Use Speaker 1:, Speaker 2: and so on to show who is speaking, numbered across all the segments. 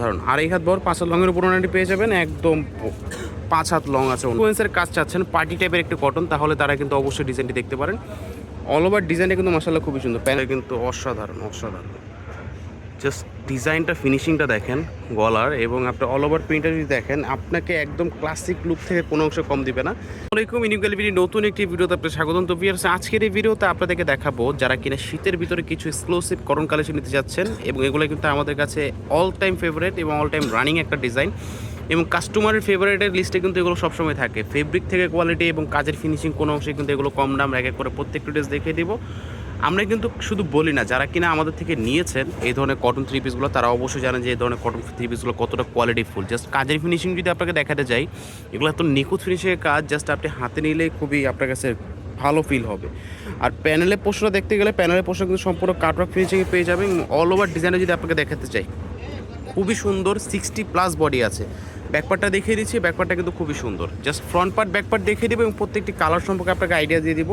Speaker 1: অসাধারণ এই হাত বর পাঁচ হাত লঙের উপর ওনাটি পেয়ে যাবেন, একদম পাঁচ হাত লং আছে। কোয়েন্সের কাজ চাচ্ছেন পার্টি টাইপের একটি কটন তাহলে তারা কিন্তু অবশ্যই ডিজাইনটি দেখতে পারেন। অল ওভার ডিজাইনটা কিন্তু মশালা খুবই সুন্দর। প্যানেল কিন্তু অসাধারণ অসাধারণ। জাস্ট ডিজাইনটা ফিনিশিংটা দেখেন গলার এবং আপনার অল ওভার প্রিন্টটা যদি দেখেন, আপনাকে একদম ক্লাসিক লুক থেকে কোনো অংশ কম দিবে না। আসসালামাইকুম ইনিকুয়ালিটি নতুন একটি ভিডিওতে আপনার স্বাগতম। তো ভিউয়ার্স আজকের এই ভিডিওতে আপনাদেরকে দেখাবো, যারা কিনা শীতের ভিতরে কিছু এক্সক্লুসিভ করণ কালেকশন নিতে যাচ্ছেন এবং এগুলো কিন্তু আমাদের কাছে অল টাইম ফেভারিট এবং অল টাইম রানিং একটা ডিজাইন এবং কাস্টমারের ফেভারিটের লিস্টে কিন্তু এগুলো সবসময় থাকে। ফেব্রিক থেকে কোয়ালিটি এবং কাজের ফিনিশিং কোনো অংশে কিন্তু এগুলো কম দাম, এক এক করে প্রত্যেকটা ড্রেস দেখিয়ে দিব। আমরা কিন্তু শুধু বলি না, যারা কিনা আমাদের থেকে নিয়েছেন, এই ধরনের কটন থ্রি পিসগুলো তারা অবশ্যই জানেন যে এই ধরনের কটন থ্রি পিসগুলো কতটা কোয়ালিটি ফুল জাস্ট কাজের ফিনিশিং যদি আপনাকে দেখাতে যাই, এগুলো এত নিখুঁত ফিনিশিংয়ের কাজ জাস্ট আপনি হাতে নিলেই খুবই আপনার কাছে ভালো ফিল হবে। আর প্যানেলের পোস্টটা দেখতে গেলে প্যানেলের পোস্টটা কিন্তু সম্পূর্ণ কাটওয়ার্ক ফিনিশিংয়ে পেয়ে যাবেন অল ওভার ডিজাইনে যদি আপনাকে দেখাতে চাই খুবই সুন্দর সিক্সটি প্লাস বডি আছে। ব্যাকপার্টটা দেখিয়ে দিচ্ছি ব্যাকপার্টটা কিন্তু খুবই সুন্দর। জাস্ট ফ্রন্ট পার্ট ব্যাকপার্ট দেখিয়ে দেবো এবং প্রত্যেকটি কালার সম্পর্কে আপনাকে আইডিয়া দিয়ে দিব।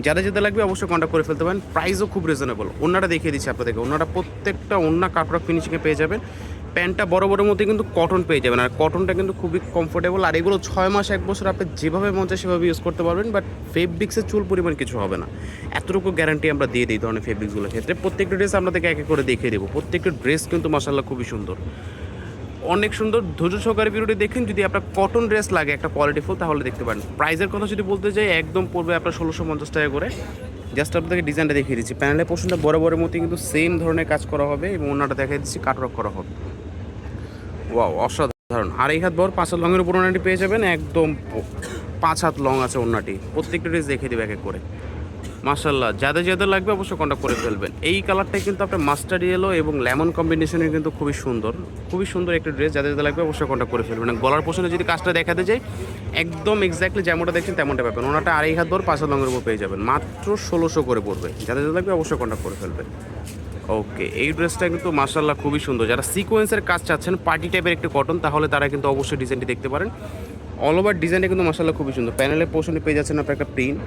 Speaker 1: যারা যেতে লাগবে অবশ্যই কন্ট্যাক্ট করে ফেলতে পারেন। প্রাইসও খুব রিজনেবল ওনারা দেখিয়ে দিচ্ছি আপনাদেরকে। ওনারা প্রত্যেকটা ওনা কাপড় ফিনিশিংয়ে পেয়ে যাবেন। প্যান্টটা বড় বড় মধ্যে কিন্তু কটন পেয়ে যাবেন। আর কটনটা কিন্তু খুবই কমফোর্টেবল আর এগুলো ছয় মাস, এক বছর আপনি যেভাবে মন চায় সেভাবে ইউজ করতে পারবেন। বাট ফেব্রিক্সের চুল পরিমাণ কিছু হবে না। এতটুকু গ্যারান্টি আমরা দিয়ে দিই ধরনের ফেব্রিক্সগুলোর ক্ষেত্রে। প্রত্যেকটা ড্রেস আপনাদেরকে এক এক করে দেখিয়ে দেবো। প্রত্যেকটা ড্রেস কিন্তু মাসাল্লাহ খুবই সুন্দর। অনেক সুন্দর। ধৈর্য সহকারে ভিডিওটি দেখেন। যদি আপনার কটন ড্রেস লাগে, একটা কোয়ালিটি ফুল তাহলে দেখতে পারেন। প্রাইসের কথা যদি বলতে যাই, একদম পড়বে আপনার ষোলোশো পঞ্চাশ টাকা করে। জাস্ট আপনাদেরকে ডিজাইনটা দেখিয়ে দিচ্ছি। প্যানেলের পোর্শনটা বড় বড় মতো কিন্তু সেম ধরনের কাজ করা হবে এবং অন্যটা দেখিয়ে দিচ্ছি কাটরক করা হবে। ওয়াও অসাধারণ। আর আড়াই হাত বর পাঁচ হাত লংয়ের উপর ওনাটি পেয়ে যাবেন। একদম পাঁচ হাত লং আছে ওনাটি। প্রত্যেকটা ড্রেস দেখে দেবে এক এক করে। মাশাল্লাহ যাদের যাদের লাগবে অবশ্যই কন্ট্যাক্ট করে ফেলবেন। এই কালারটাই কিন্তু আপনার মাস্টার ইয়েলো এবং লেমন কম্বিনেশনের কিন্তু খুবই সুন্দর। খুবই সুন্দর একটা ড্রেস যাদের যাদের লাগবে অবশ্যই কন্ট্যাক্ট করে ফেলবেন। গলার পোষণে যদি কাজটা দেখাতে যাই, একদম এক্স্যাক্টলি যেমনটা দেখছেন তেমনটা পাবেন। ওনাটা আড়াই হাত বর পাঁচ হাত লঙের উপর পেয়ে যাবেন। মাত্র ষোলোশো করে পড়বে। যাদের যাদের লাগবে অবশ্যই কন্ট্যাক্ট করে ফেলবেন। ওকে এই ড্রেসটা কিন্তু মার্শাল্লাহ খুবই সুন্দর। যারা সিকোয়েন্সের কাজ চাচ্ছেন পার্টি টাইপের একটি কটন তাহলে তারা কিন্তু অবশ্যই ডিজাইনটি দেখতে পারেন। অল ওভার ডিজাইনটা কিন্তু মার্শাল্লাহ খুবই সুন্দর। প্যানেলের পোর্শনে পেয়ে যাচ্ছেন আপনার একটা প্রিন্ট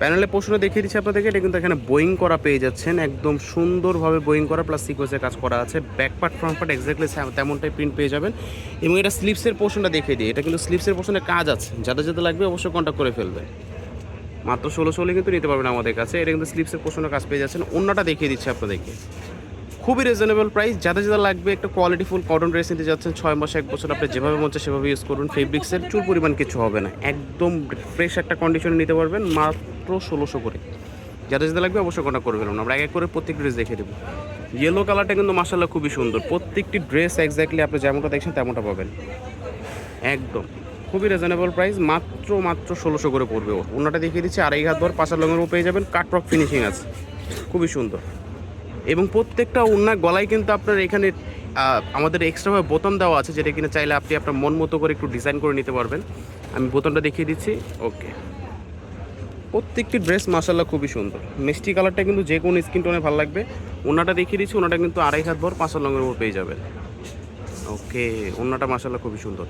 Speaker 1: প্যানেলের পোর্শনে দেখিয়ে দিচ্ছি আপনাদেরকে, এটা কিন্তু এখানে বোয়িং করা পেয়ে যাচ্ছেন। একদম সুন্দরভাবে বোয়িং করা প্লাস সিকোয়েন্সের কাজ করা আছে। Back part front part exactly তেমনটাই প্রিন্ট পেয়ে যাবেন। এবং এটা স্লিপসের পোর্শনটা দেখিয়ে দিই। এটা কিন্তু স্লিপসের পোর্শনে কাজ আছে। যাদের যাদের লাগবে অবশ্যই কন্ট্যাক্ট করে ফেলবেন। মাত্র ষোলো ষোলো কিন্তু নিতে পারবেন আমাদের কাছে। এটা কিন্তু স্লিপসের পোর্শনের কাজ পেয়ে যাচ্ছেন। অন্যটা দেখিয়ে দিচ্ছি আপনাদেরকে। খুবই রিজনেবল প্রাইস যাদের যাদের লাগবে, একটা কোয়ালিটিফুল কটন ড্রেস নিতে যাচ্ছেন, ছয় মাস, এক বছর আপনি যেভাবে মন সেভাবে ইউজ করুন। ফেব্রিক্সের চুল পরিমাণ কিছু হবে না। একদম ফ্রেশ একটা কন্ডিশনে নিতে পারবেন, মাত্র ষোলোশো করে। যাদের যাদের লাগবে অবশ্যই কন্ট্যাক্ট করে ফেলুন। আমরা এক এক করে প্রত্যেক ড্রেস দেখে দেবো। ইয়েলো কালারটা কিন্তু মাসাল্লাহ খুবই সুন্দর। প্রত্যেকটি ড্রেস এক্স্যাক্টলি আপনি যেমনটা দেখছেন, তেমনটা পাবেন। একদম। খুবই রিজনেবল প্রাইস মাত্র মাত্র ষোলোশো করে পড়বে ও ওনাটা দেখিয়ে দিচ্ছি, আড়াই হাত ভর পাঁচার লঙের পেয়ে যাবেন। কাটরক ফিনিশিং আছে। খুবই সুন্দর। এবং প্রত্যেকটা ওনার গলায় কিন্তু আপনার এখানে আমাদের এক্সট্রাভাবে বোতাম দেওয়া আছে যেটা কিনা চাইলে আপনি আপনার মন মতো করে একটু ডিজাইন করে নিতে পারবেন। আমি বোতামটা দেখিয়ে দিচ্ছি। ওকে প্রত্যেকটি ড্রেস মাসাল্লাহ খুবই সুন্দর। মিষ্টি কালারটা কিন্তু যে কোনো স্কিন টোনে ভালো লাগবে। ওনাটা দেখিয়ে দিচ্ছি ওনাটা কিন্তু আড়াই হাত ভর পাঁচার লঙের উপর পেয়ে যাবেন। ওকে ওনাটা মাসাল্লাহ খুবই সুন্দর।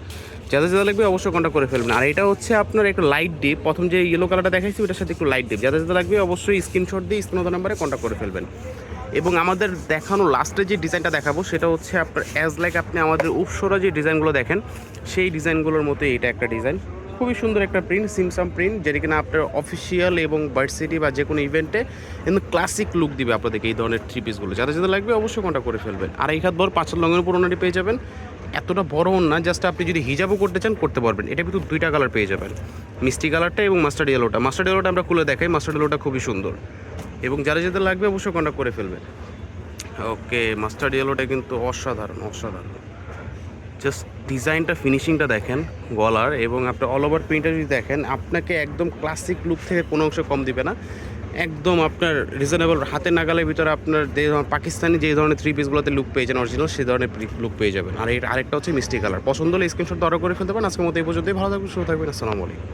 Speaker 1: যাদের যাদের লাগবে অবশ্যই কন্ট্যাক্ট করে ফেলবেন। আর এটা হচ্ছে আপনার একটু লাইট ডিপ প্রথম যে ইয়েলো কালারটা দেখাইছি, ওটার সাথে একটু লাইট ডিপ যাদের যাদের লাগবে অবশ্যই স্ক্রিনশট দিয়ে স্ক্রিন নাম্বারে কন্ট্যাক্ট করে ফেলবেন। এবং আমাদের দেখানো লাস্টে যে ডিজাইনটা দেখাবো, সেটা হচ্ছে আপনার অ্যাজ লাইক আপনি আমাদের উপসরা যে ডিজাইনগুলো দেখেন, সেই ডিজাইনগুলোর মতো এটা একটা ডিজাইন খুবই সুন্দর একটা প্রিন্ট সিমসাম প্রিন্ট যেটা কিনা আপনার অফিসিয়াল এবং ভার্সিটি বা যে কোনো ইভেন্টে কিন্তু ক্লাসিক লুক দিবে আপনাদেরকে এই ধরনের থ্রি পিসগুলো যাদের যাদের লাগবে অবশ্যই কন্ট্যাক্ট করে ফেলবেন। আর এই হাত বর পাঁচের লঙের উপর ওনাটি পেয়ে যাবেন। এতটা বড় না জাস্ট আপনি যদি হিজাবও করতে চান, করতে পারবেন। এটা কিন্তু দুইটা কালার পেয়ে যাবেন। মিষ্টি কালারটা এবং মাস্টার্ড ইয়েলোটা মাস্টার্ড ইয়েলোটা আমরা খুলে দেখাই। মাস্টার্ড ইয়েলোটা খুবই সুন্দর। এবং যারা যাদের লাগবে অবশ্যই কন্ট্যাক্ট করে ফেলবেন ওকে, মাস্টার্ড ইয়েলোটা কিন্তু অসাধারণ অসাধারণ। জাস্ট ডিজাইনটা ফিনিশিংটা দেখেন, গলার এবং আপনার অল ওভার প্রিন্টটা যদি দেখেন, আপনাকে একদম ক্লাসিক লুক থেকে কোনো অংশ কম দিবে না। একদম আপনার রিজনেবল হাতে নাগালের ভিতরে আপনার যে পাকিস্তানি যে ধরনের থ্রি পিসগুলোতে লুক পেয়ে যান অরিজিনাল সেই ধরনের লুক পেয়ে যাবেন। আর এর আরেকটা হচ্ছে মিষ্টি কালার পছন্দ হলে স্ক্রিনশট অর্ডার করে ফেলতে পারেন। আজকের মতো এই পর্যন্তই। ভালো থাকবেন, সুস্থ থাকবেন। আসসালামু আলাইকুম।